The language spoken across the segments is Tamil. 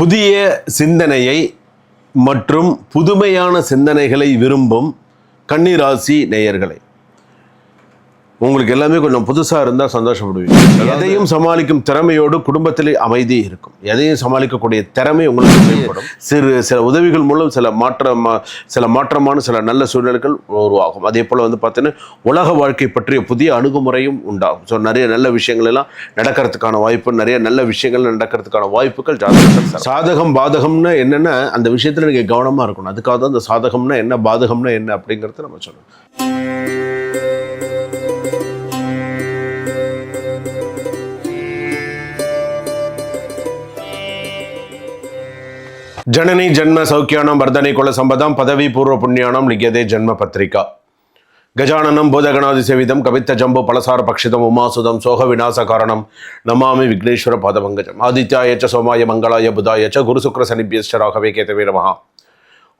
புதிய சிந்தனையை மற்றும் புதுமையான சிந்தனைகளை விரும்பும் கன்னிராசி நேயர்களை. உங்களுக்கு எல்லாமே கொஞ்சம் புதுசாக இருந்தால் சந்தோஷப்படுவீங்க. எதையும் சமாளிக்கும் திறமையோடு குடும்பத்திலே அமைதி இருக்கும். எதையும் சமாளிக்கக்கூடிய திறமை உங்களுக்கு மேம்படும் சிறு சில உதவிகள் மூலம் சில மாற்றம் சில மாற்றமான சில நல்ல சூழ்நிலைகள் உருவாகும். அதே போல் வந்து பார்த்தீங்கன்னா உலக வாழ்க்கை பற்றிய புதிய அணுகுமுறையும் உண்டாகும். ஸோ நிறைய நல்ல விஷயங்கள் எல்லாம் நடக்கிறதுக்கான வாய்ப்பு நிறைய நல்ல விஷயங்கள் நடக்கிறதுக்கான வாய்ப்புகள் தரும். சாதகம் பாதகம்னா என்னென்ன அந்த விஷயத்தில் நீங்கள் கவனமாக இருக்கணும். அதுக்காக தான் அந்த சாதகம்னா என்ன பாதகம்னா என்ன அப்படிங்கிறத நம்ம சொல்லணும். ஜனனி ஜென்ம சௌக்கியானம் வர்தனை குல சம்பதம் பதவி பூர்வ புண்ணியானம் லிகியதே ஜன்ம பத்திரிகா. கஜானனம் பூதகணாதி சேவிதம் கவித்த ஜம்பு பலசார பக்ஷிதம் உமாசுதம் சோக விநாச காரணம் நமாமி விக்னேஸ்வர பாதபங்கஜம் ஆதித்யாய ச சோமாய மங்களாய புதாய ச குரு சுக்ர சனிபியஸ்ட கேதவே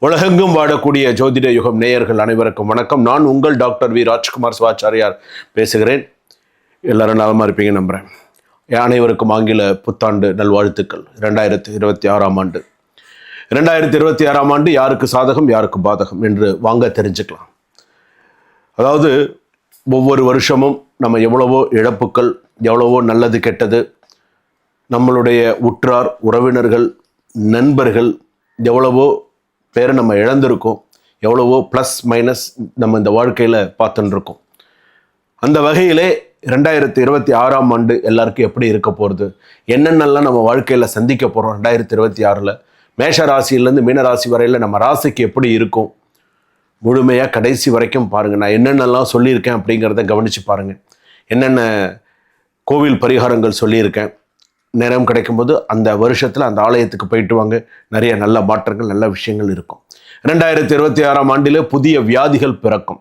உலகெங்கும் வாடக்கூடிய ஜோதிட யுகம் நேயர்கள் அனைவருக்கும் வணக்கம். நான் உங்கள் டாக்டர் வி. ராஜ்குமார் சிவாச்சாரியார் பேசுகிறேன். எல்லாரும் நலமாக இருப்பீங்க நம்புகிறேன் அனைவருக்கும் ஆங்கில புத்தாண்டு நல்வாழ்த்துக்கள். ரெண்டாயிரத்து இருபத்தி ஆறாம் ஆண்டு. ரெண்டாயிரத்தி இருபத்தி ஆறாம் ஆண்டு யாருக்கு சாதகம் யாருக்கு பாதகம் என்று வாங்க தெரிஞ்சுக்கலாம். அதாவது ஒவ்வொரு வருஷமும் நம்ம எவ்வளவோ இழப்புக்கள் எவ்வளவோ நல்லது கெட்டது நம்மளுடைய உற்றார் உறவினர்கள் நண்பர்கள் எவ்வளவோ பேரை நம்ம இழந்திருக்கோம் எவ்வளவோ ப்ளஸ் மைனஸ் நம்ம இந்த வாழ்க்கையில் பார்த்துட்டுருக்கோம் அந்த வகையிலே ரெண்டாயிரத்தி இருபத்தி ஆறாம் ஆண்டு எல்லாருக்கும் எப்படி இருக்க போகிறது என்னென்னலாம் நம்ம வாழ்க்கையில் சந்திக்க போகிறோம் ரெண்டாயிரத்தி இருபத்தி ஆறில் மேஷ ராசியிலேருந்து மீனராசி வரையில் நம்ம ராசிக்கு எப்படி இருக்கும்? முழுமையாக கடைசி வரைக்கும் பாருங்கள் நான் என்னென்னலாம் சொல்லியிருக்கேன் அப்படிங்கிறத கவனித்து பாருங்கள் என்னென்ன கோவில் பரிகாரங்கள் சொல்லியிருக்கேன். நேரம் கிடைக்கும்போது அந்த வருஷத்தில் அந்த ஆலயத்துக்கு போயிட்டு வாங்க. நிறைய நல்ல மாற்றங்கள் நல்ல விஷயங்கள் இருக்கும். ரெண்டாயிரத்தி இருபத்தி ஆறாம் ஆண்டில் புதிய வியாதிகள் பிறக்கும்.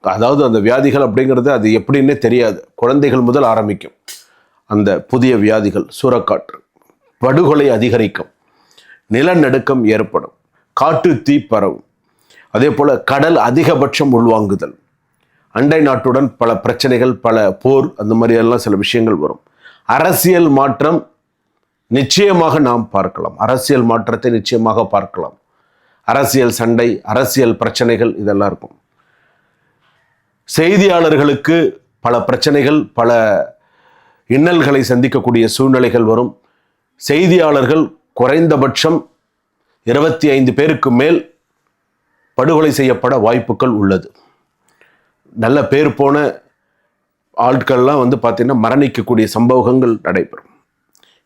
அதாவது அந்த வியாதிகள் அப்படிங்கிறது அது எப்படின்னே தெரியாது. குழந்தைகள் முதல் ஆரம்பிக்கும். அந்த புதிய வியாதிகள் சூறக்காற்று படுகொலை அதிகரிக்கும். நிலநடுக்கம் ஏற்படும். காட்டு தீ பரவும். அதே போல் கடல் அதிகபட்சம் உள்வாங்குதல். அண்டை நாட்டுடன் பல பிரச்சனைகள் பல போர் அந்த மாதிரியெல்லாம் சில விஷயங்கள் வரும். அரசியல் மாற்றம் நிச்சயமாக நாம் பார்க்கலாம். அரசியல் மாற்றத்தை நிச்சயமாக பார்க்கலாம். அரசியல் சண்டை அரசியல் பிரச்சனைகள் இதெல்லாம் இருக்கும். செய்தியாளர்களுக்கு பல பிரச்சனைகள் பல இன்னல்களை சந்திக்கக்கூடிய சூழ்நிலைகள் வரும். செய்தியாளர்கள் குறைந்தபட்சம் இருபத்தி ஐந்து பேருக்கு மேல் படுகொலை செய்யப்பட வாய்ப்புகள் உள்ளது. நல்ல பேர் போன ஆட்கள்லாம் வந்து பார்த்திங்கன்னா மரணிக்கக்கூடிய சம்பவங்கள் நடைபெறும்.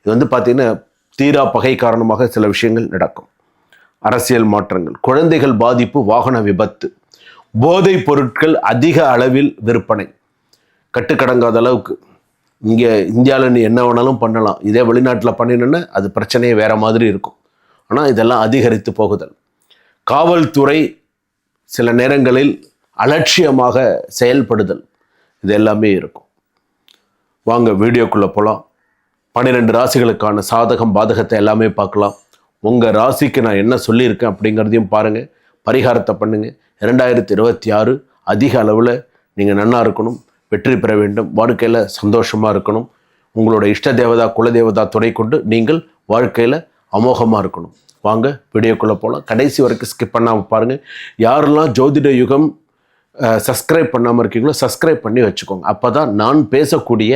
இது வந்து பார்த்திங்கன்னா தீரா பகை காரணமாக சில விஷயங்கள் நடக்கும். அரசியல் மாற்றங்கள் குழந்தைகள் பாதிப்பு வாகன விபத்து போதைப் பொருட்கள் அதிக அளவில் விற்பனை. கட்டுக்கடங்காத அளவுக்கு இங்கே இந்தியாவில் நீ என்ன வேணாலும் பண்ணலாம். இதே வெளிநாட்டில் பண்ணினோன்னா அது பிரச்சனையே வேறு மாதிரி இருக்கும். ஆனால் இதெல்லாம் அதிகரித்து போகுதல். காவல்துறை சில நேரங்களில் அலட்சியமாக செயல்படுதல். இது எல்லாமே இருக்கும். வாங்க வீடியோக்குள்ளே போகலாம் பன்னிரெண்டு ராசிகளுக்கான சாதகம் பாதகத்தை எல்லாமே பார்க்கலாம். உங்கள் ராசிக்கு நான் என்ன சொல்லியிருக்கேன் அப்படிங்கிறதையும் பாருங்கள் பரிகாரத்தை பண்ணுங்கள் இரண்டாயிரத்தி இருபத்தி ஆறு அதிக அளவில் நீங்கள் நன்னா இருக்கணும். வெற்றி பெற வேண்டும். வாழ்க்கையில் சந்தோஷமாக இருக்கணும். உங்களோட இஷ்ட தேவதா குலதேவதா துணை கொண்டு நீங்கள் வாழ்க்கையில் அமோகமாக இருக்கணும். வாங்க வீடியோக்குள்ளே போகலாம் கடைசி வரைக்கும் ஸ்கிப் பண்ணாமல் பாருங்கள் யாரெல்லாம் ஜோதிட யுகம் சப்ஸ்கிரைப் பண்ணாமல் இருக்கீங்களோ சப்ஸ்கிரைப் பண்ணி வச்சுக்கோங்க. அப்போ தான் நான் பேசக்கூடிய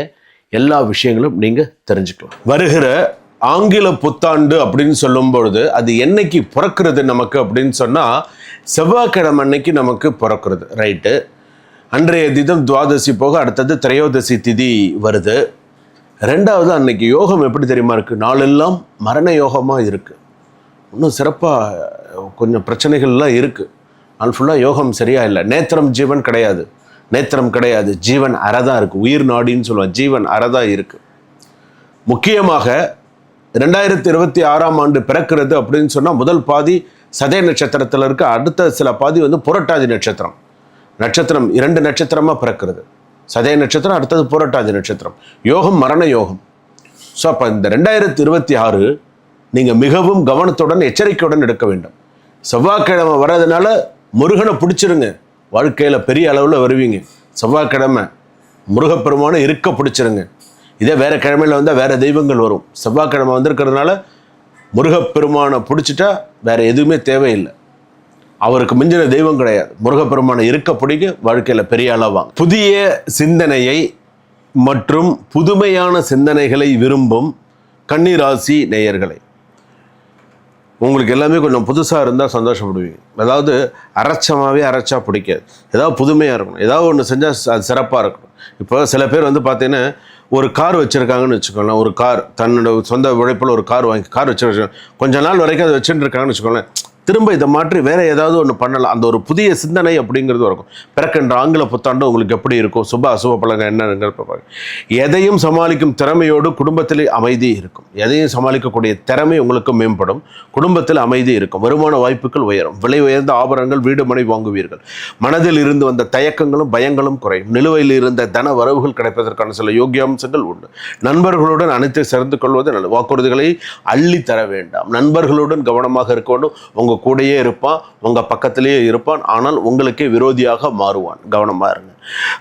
எல்லா விஷயங்களும் நீங்கள் தெரிஞ்சுக்கலாம். வருகிற ஆங்கில புத்தாண்டு அப்படின்னு சொல்லும் பொழுது அது என்னைக்கு பிறக்கிறது நமக்கு அப்படின்னு சொன்னால் செவ்வாய்க்கிழமை அன்னைக்கு நமக்கு பிறக்கிறது. ரைட்டு அன்றைய தினம் துவாதசி போக அடுத்தது திரையோதசி திதி வருது. ரெண்டாவது அன்னைக்கு யோகம் எப்படி தெரியுமா இருக்குது நாளெல்லாம் மரண யோகமாக இருக்குது இன்னும் சிறப்பாக கொஞ்சம் பிரச்சனைகள்லாம் இருக்குது நாள் ஃபுல்லாக யோகம் சரியா இல்லை. நேத்திரம் ஜீவன் கிடையாது. நேத்திரம் கிடையாது. ஜீவன் அறதான் இருக்குது உயிர் நாடின்னு சொல்லுவாங்க. ஜீவன் அறதான் இருக்குது முக்கியமாக ரெண்டாயிரத்தி இருபத்தி ஆறாம் ஆண்டு பிறக்கிறது அப்படின்னு சொன்னால் முதல் பாதி சதய நட்சத்திரத்தில் இருக்க. அடுத்த சில பாதி வந்து புரட்டாதி நட்சத்திரம். நட்சத்திரம் இரண்டு நட்சத்திரமாக பிறக்கிறது. சதய நட்சத்திரம் அடுத்தது புரட்டாதி நட்சத்திரம். யோகம் மரண யோகம். ஸோ அப்போ இந்த ரெண்டாயிரத்தி இருபத்தி ஆறு நீங்கள் மிகவும் கவனத்துடன் எச்சரிக்கையுடன் எடுக்க வேண்டும். செவ்வாய்க்கிழமை வர்றதுனால முருகனை பிடிச்சிருங்க. வாழ்க்கையில் பெரிய அளவில் வருவீங்க. செவ்வாய்க்கிழமை முருகப்பெருமானை இருக்க பிடிச்சிருங்க. இதே வேறு கிழமையில் வந்தால் வேறு தெய்வங்கள் வரும். செவ்வாய்க்கிழமை வந்திருக்கிறதுனால முருகப்பெருமானை பிடிச்சிட்டா வேறு எதுவுமே தேவையில்லை. அவருக்கு மிஞ்சின தெய்வம் கிடையாது. முருகப்பெருமானை இருக்க பிடிக்க வாழ்க்கையில் பெரிய அளவாங்க புதிய சிந்தனையை மற்றும் புதுமையான சிந்தனைகளை விரும்பும் கன்னிராசி நேயர்களை உங்களுக்கு எல்லாமே கொஞ்சம் புதுசாக இருந்தால் சந்தோஷப்படுவீங்க. அதாவது அரைச்சமாகவே அரைச்சா பிடிக்காது. ஏதாவது புதுமையாக இருக்கணும். ஏதாவது ஒன்று செஞ்சால் அது சிறப்பாக இருக்கணும். இப்போ சில பேர் வந்து பார்த்தீங்கன்னா ஒரு கார் வச்சுருக்காங்கன்னு வச்சுக்கோங்களேன். ஒரு கார் தன்னோட சொந்த உழைப்பில் ஒரு கார் வாங்கி கார் வச்சு கொஞ்ச நாள் வரைக்கும் அதை வச்சுட்டு இருக்காங்கன்னு வச்சுக்கோங்களேன். திரும்ப இதை மாற்றி வேற ஏதாவது ஒன்று பண்ணலாம். அந்த ஒரு புதிய சிந்தனை அப்படிங்கிறது இருக்கும் பிறக்கின்ற ஆங்கில புத்தாண்டு உங்களுக்கு எப்படி இருக்கும்? சுப அசுப பலங்க என்னங்கிறத பார்ப்பாங்க எதையும் சமாளிக்கும் திறமையோடு குடும்பத்தில் அமைதி இருக்கும். எதையும் சமாளிக்கக்கூடிய திறமை உங்களுக்கு மேம்படும். குடும்பத்தில் அமைதி இருக்கும். வருமான வாய்ப்புகள் உயரும். விலை உயர்ந்த ஆபரணங்கள் வீடு மனை வாங்குவீர்கள். மனதில் இருந்து வந்த தயக்கங்களும் பயங்களும் குறையும். நிலுவையில் இருந்த தன வரவுகள் கிடைப்பதற்கான சில யோகியாம்சங்கள் உண்டு. நண்பர்களுடன் அனைத்து சேர்ந்து கொள்வது நல்லது. வாக்குறுதிகளை அள்ளி தர வேண்டாம். நண்பர்களுடன் கவனமாக இருக்க வேண்டும். உங்க கூடயே இருப்பான் உங்கள் பக்கத்திலேயே இருப்பான் ஆனால் உங்களுக்கே விரோதியாக மாறுவான். கவனமாக இருங்க.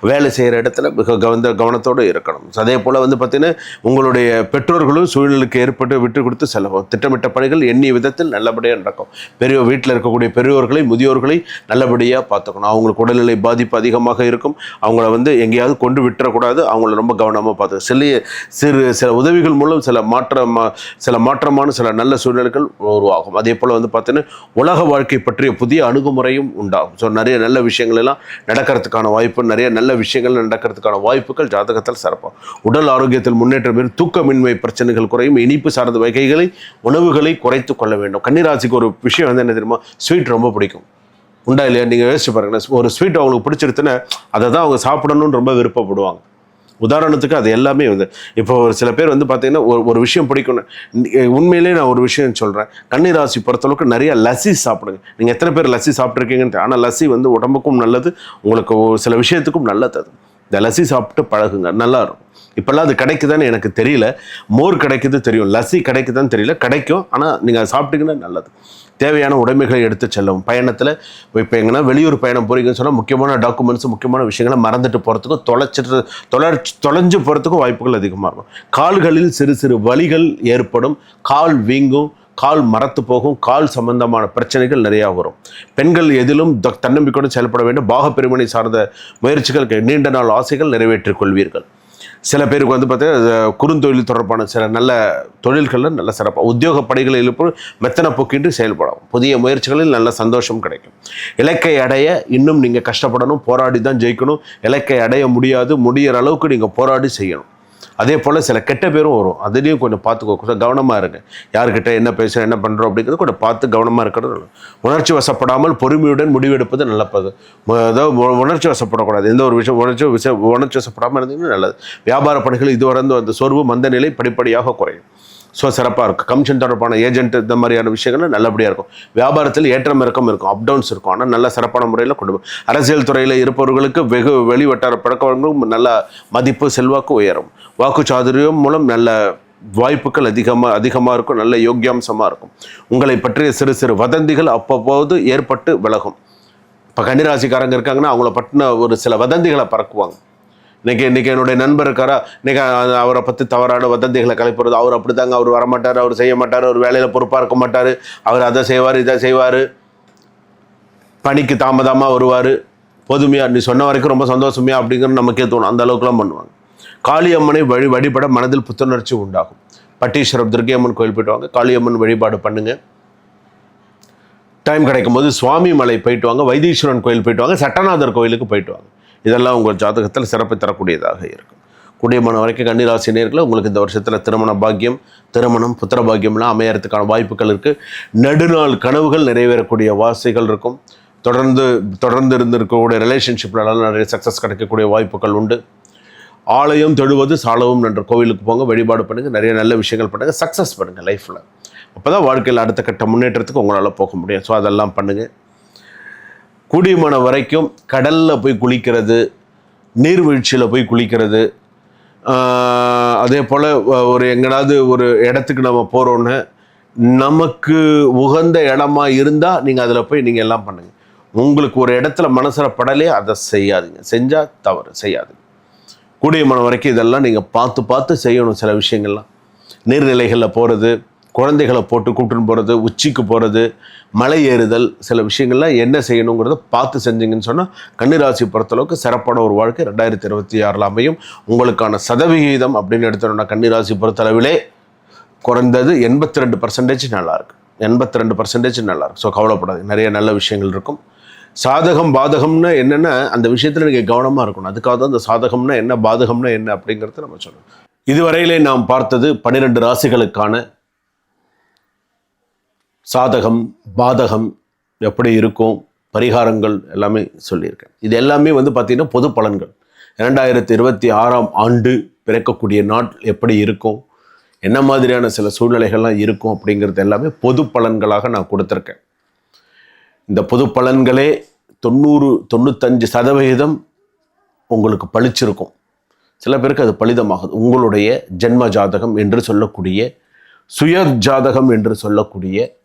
வேலை செய்கிற இடத்துல மிக கவன கவனத்தோடு இருக்கணும். அதே போல் வந்து பார்த்தீங்கன்னா உங்களுடைய பெற்றோர்களும் சூழ்நிலைக்கு ஏற்பட்டு விட்டு கொடுத்து செல்லவும். திட்டமிட்ட பணிகள் எண்ணிய விதத்தில் நல்லபடியாக நடக்கும். பெரிய வீட்டில் இருக்கக்கூடிய பெரியோர்களை முதியோர்களை நல்லபடியாக பார்த்துக்கணும். அவங்களுக்கு உடல்நிலை பாதிப்பு அதிகமாக இருக்கும். அவங்கள வந்து எங்கேயாவது கொண்டு விட்டுறக்கூடாது. அவங்கள ரொம்ப கவனமாக பார்த்து சில சிறு சில உதவிகள் மூலம் சில மாற்றம் சில மாற்றமான சில நல்ல சூழ்நிலைகள் உருவாகும். அதே போல் வந்து பார்த்தீங்கன்னா உலக வாழ்க்கை பற்றிய புதிய அணுகுமுறையும் உண்டாகும். ஸோ நிறைய நல்ல விஷயங்கள் எல்லாம் நடக்கிறதுக்கான வாய்ப்பு நிறைய நல்ல விஷயங்கள் நடக்கிறதுக்கான வாய்ப்புகள் ஜாதகத்தில் சிறப்பாக உடல் ஆரோக்கியத்தில் முன்னேற்றம் பெறும் தூக்கமின்மை பிரச்சனைகள் குறையும் இனிப்பு சார்ந்த வகைகளை உணவுகளை குறைத்து கொள்ள வேண்டும். கன்னிராசிக்கு ஒரு விஷயம் வந்து என்ன தெரியுமா? ஸ்வீட் ரொம்ப பிடிக்கும். உண்டா இல்லையா? நீங்கள் யோசிச்சு பாருங்க ஒரு ஸ்வீட் அவங்களுக்கு பிடிச்சிருச்சுன்னா அதை தான் அவங்க சாப்பிடணும்னு ரொம்ப விருப்பப்படுவாங்க. உதாரணத்துக்கு அது எல்லாமே வந்து இப்போ ஒரு சில பேர் வந்து பார்த்தீங்கன்னா ஒரு ஒரு விஷயம் பிடிக்கணும் உண்மையிலே நான் ஒரு விஷயம் சொல்கிறேன் கன்னிராசி பொறுத்தளவுக்கு நிறைய லஸ்ஸி சாப்பிடுங்க. நீங்கள் எத்தனை பேர் லஸ்ஸி சாப்பிட்ருக்கீங்கன்னு ஆனால் லஸ்ஸி வந்து உடம்புக்கும் நல்லது உங்களுக்கு ஒரு சில விஷயத்துக்கும் நல்லது அது. இந்த லஸ்ஸி சாப்பிட்டு பழகுங்க நல்லா இருக்கும். இப்போல்லாம் அது கிடைக்குதான்னு எனக்கு தெரியல. மோர் கிடைக்குது தெரியும். லஸ்ஸி கிடைக்குதான்னு தெரியல. கிடைக்கும். ஆனால் நீங்கள் அதை சாப்பிட்டீங்கன்னா நல்லது. தேவையான உடைமைகளை எடுத்து செல்லவும். பயணத்தில் இப்போ எங்கன்னா வெளியூர் பயணம் போகிறீங்கன்னு சொன்னால் முக்கியமான டாக்குமெண்ட்ஸ் முக்கியமான விஷயங்களை மறந்துட்டு போகிறதுக்கும் தொலைச்சிட்டு தொலை தொலைஞ்சு போகிறதுக்கும் வாய்ப்புகள் அதிகமாக இருக்கும். கால்களில் சிறு சிறு வலிகள் ஏற்படும். கால் வீங்கும். கால் மரத்து போகும் கால் சம்பந்தமான பிரச்சனைகள் நிறையா வரும். பெண்கள் எதிலும் த- தன்னம்பிக்கையோடு செயல்பட வேண்டும். பாகப்பெருமனை சார்ந்த முயற்சிகள் நீண்ட நாள் ஆசைகள் நிறைவேற்றிக் கொள்வீர்கள். சில பேருக்கு வந்து பார்த்தீங்கன்னா குறுந்தொழில் தொடர்பான சில நல்ல தொழில்களில் நல்ல சிறப்பாக உத்தியோக பணிகளில் மெத்தனை போக்கின்றி செயல்படும் புதிய முயற்சிகளில் நல்ல சந்தோஷம் கிடைக்கும். இலக்கை அடைய இன்னும் நீங்கள் கஷ்டப்படணும் போராடி தான் ஜெயிக்கணும். இலக்கை அடைய முடியாது. முடியிற அளவுக்கு நீங்கள் போராடி செய்யணும். அதே போல் சில கெட்ட பேரும் வரும். அதுலேயும் கொஞ்சம் பார்த்துக்கோ. கொஞ்சம் கவனமாக இருங்க. யார்கிட்ட என்ன பேசுகிறோம் என்ன பண்ணுறோம் அப்படிங்கிறது கொஞ்சம் பார்த்து கவனமாக இருக்கிறது உணர்ச்சி வசப்படாமல் பொறுமையுடன் முடிவெடுப்பது நல்லப்பது மு- அதாவது உணர்ச்சி வசப்படக்கூடாது. எந்த ஒரு விஷயம் உணர்ச்சி விஷ உணர்ச்சி வசப்படாமல் இருந்தீங்கன்னா நல்லது. வியாபார பணிகள் இதுவரை அந்த சோர்வு மந்த நிலை படிப்படியாக குறையும். ஸோ சிறப்பாக இருக்கும். கமிஷன் தொடர்பான ஏஜென்ட் இந்த மாதிரியான விஷயங்கள் நல்லபடியாக இருக்கும். வியாபாரத்தில் ஏற்றம் இறக்கம் இருக்கும் அப் டவுன்ஸ் இருக்கும். ஆனால் நல்ல சிறப்பான முறையில் கொண்டு போகும் அரசியல் துறையில் இருப்பவர்களுக்கு வெகு வெளிவட்டார பழக்கவர்களும் நல்ல மதிப்பு செல்வாக்கு உயரும். வாக்குச்சாதுரியம் மூலம் நல்ல வாய்ப்புகள் அதிகமாக அதிகமாக இருக்கும் நல்ல யோக்கியாம்சமாக இருக்கும். உங்களை பற்றிய சிறு சிறு வதந்திகள் அப்பப்போது ஏற்பட்டு விலகும். இப்போ கன்னிராசிக்காரங்க இருக்காங்கன்னா அவங்கள பற்றின ஒரு சில வதந்திகளை பறக்குவாங்க இன்னைக்கு இன்னைக்கு என்னுடைய நண்பர் இருக்காரா? இன்னைக்கு அவரை பற்றி தவறான வதந்திகளை கலைப்புறது. அவர் அப்படி தாங்க அவர் வரமாட்டார் அவர் செய்ய மாட்டார் அவர் வேலையில் பொறுப்பாக இருக்க மாட்டார். அவர் அதை செய்வார் இதை செய்வார். பணிக்கு தாமதமாக வருவார். பொதுமையாக நீ சொன்ன வரைக்கும் ரொம்ப சந்தோஷமையா அப்படிங்கிறது நமக்கே தோணும். அந்த அளவுக்குலாம் பண்ணுவாங்க. காளியம்மனை வழி வழிபட மனதில் புத்துணர்ச்சி உண்டாகும். பட்டீஸ்வரம் துர்கையம்மன் கோயில் போயிட்டு வாங்க. காளியம்மன் வழிபாடு பண்ணுங்கள் டைம் கிடைக்கும் போது சுவாமி மலை போயிட்டு வாங்க. வைத்தீஸ்வரன் கோயில் போயிட்டு வாங்க. சட்டநாதர் கோயிலுக்கு போயிட்டு வாங்க. இதெல்லாம் உங்கள் ஜாதகத்தில் சிறப்பு தரக்கூடியதாக இருக்கும். குடியமான வரைக்கும் கன்னிராசி நேர்களை உங்களுக்கு இந்த வருஷத்தில் திருமண பாக்கியம் திருமணம் புத்திர பாக்கியம்லாம் அமையறதுக்கான வாய்ப்புகள் இருக்குது நெடுநாள் கனவுகள் நிறைவேறக்கூடிய வாசைகள் இருக்கும். தொடர்ந்து தொடர்ந்து இருந்திருக்கக்கூடிய ரிலேஷன்ஷிப்லாம் நிறைய சக்ஸஸ் கிடைக்கக்கூடிய வாய்ப்புகள் உண்டு. ஆலயம் தொழுவது சாலவும் நன்ற கோவிலுக்கு போங்க வழிபாடு பண்ணுங்கள் நிறைய நல்ல விஷயங்கள் பண்ணுங்கள் சக்ஸஸ் பண்ணுங்கள் லைஃப்பில் அப்போ தான் வாழ்க்கையில் அடுத்த கட்ட முன்னேற்றத்துக்கு உங்களால் போக முடியும். ஸோ அதெல்லாம் பண்ணுங்கள் கூடியமான வரைக்கும் கடலில் போய் குளிக்கிறது நீர்வீழ்ச்சியில் போய் குளிக்கிறது அதே போல் ஒரு எங்கடாவது ஒரு இடத்துக்கு நம்ம போகிறோன்னு நமக்கு உகந்த இடமா இருந்தால் நீங்கள் அதில் போய் நீங்கள் எல்லாம் பண்ணுங்கள் உங்களுக்கு ஒரு இடத்துல மனசில் படலையே அதை செய்யாதுங்க. செஞ்சால் தவறு செய்யாதுங்க கூடிய மனம் வரைக்கும் இதெல்லாம் நீங்கள் பார்த்து பார்த்து செய்யணும் சில விஷயங்கள்லாம். நீர்நிலைகளில் போகிறது குழந்தைகளை போட்டு கூப்பிட்டுன்னு போகிறது உச்சிக்கு போகிறது மலை ஏறுதல் சில விஷயங்கள்லாம் என்ன செய்யணுங்கிறத பார்த்து செஞ்சீங்கன்னு சொன்னால் கன்னிராசி பொறுத்தளவுக்கு சிறப்பான ஒரு வாழ்க்கை ரெண்டாயிரத்தி இருபத்தி ஆறில் அமையும். உங்களுக்கான சதவிகிதம் அப்படின்னு எடுத்தோம்னா கன்னிராசி பொறுத்தளவிலே குறைந்தது எண்பத்தி ரெண்டு பர்சன்டேஜ் நல்லாயிருக்கு எண்பத்தி ரெண்டு பர்சன்டேஜ் நல்லாயிருக்கு ஸோ கவலைப்படாது நிறைய நல்ல விஷயங்கள் இருக்கும். சாதகம் பாதகம்னா என்னென்னா அந்த விஷயத்தில் நீங்கள் கவனமாக இருக்கணும். அதுக்காக தான் அந்த சாதகம்னா என்ன பாதகம்னா என்ன அப்படிங்கிறத நம்ம சொல்லணும். இதுவரையிலே நாம் பார்த்தது பன்னிரெண்டு ராசிகளுக்கான சாதகம் பாதகம் எப்படி இருக்கும் பரிகாரங்கள் எல்லாமே சொல்லியிருக்கேன். இது எல்லாமே வந்து பார்த்திங்கன்னா பொது பலன்கள். இரண்டாயிரத்தி இருபத்தி ஆறாம் ஆண்டு பிறக்கக்கூடிய நாள் எப்படி இருக்கும் என்ன மாதிரியான சில சூழ்நிலைகள்லாம் இருக்கும் அப்படிங்கிறது எல்லாமே பொது பலன்களாக நான் கொடுத்துருக்கேன். இந்த பொது பலன்களே தொண்ணூறு தொண்ணூத்தஞ்சு சதவிகிதம் உங்களுக்கு பளிச்சிருக்கும். சில பேருக்கு அது பலிதமாகுது. உங்களுடைய ஜென்ம ஜாதகம் என்று சொல்லக்கூடிய சுய ஜாதகம் என்று சொல்லக்கூடிய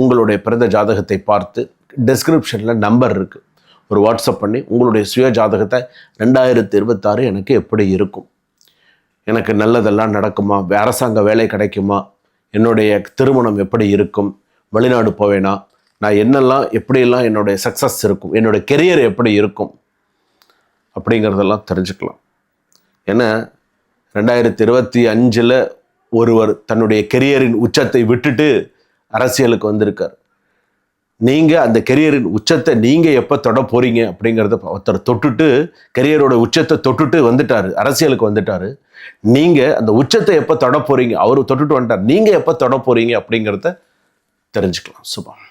உங்களுடைய பிறந்த ஜாதகத்தை பார்த்து டெஸ்கிரிப்ஷனில் நம்பர் இருக்குது ஒரு வாட்ஸ்அப் பண்ணி உங்களுடைய சுய ஜாதகத்தை ரெண்டாயிரத்தி இருபத்தாறு எனக்கு எப்படி இருக்கும்? எனக்கு நல்லதெல்லாம் நடக்குமா? அரசாங்க வேலை கிடைக்குமா? என்னுடைய திருமணம் எப்படி இருக்கும்? வெளிநாடு போவேனா? நான் என்னெல்லாம் எப்படியெல்லாம் என்னுடைய சக்ஸஸ் இருக்கும்? என்னுடைய கெரியர் எப்படி இருக்கும்? அப்படிங்கிறதெல்லாம் தெரிஞ்சுக்கலாம். ஏன்னா ரெண்டாயிரத்தி இருபத்தி அஞ்சில் ஒருவர் தன்னுடைய கெரியரின் உச்சத்தை விட்டுட்டு அரசியலுக்கு வந்திருக்கார். நீங்கள் அந்த கெரியரின் உச்சத்தை நீங்கள் எப்போ தொட போகிறீங்க அப்படிங்கிறத ஒருத்தர் தொட்டுட்டு கெரியரோட உச்சத்தை தொட்டுட்டு வந்துட்டார் அரசியலுக்கு வந்துட்டார். நீங்கள் அந்த உச்சத்தை எப்போ தொட போகிறீங்க அவர் தொட்டுட்டு வந்துட்டார். நீங்கள் எப்போ தொட போகிறீங்க அப்படிங்கிறத தெரிஞ்சுக்கலாம். சுபம்.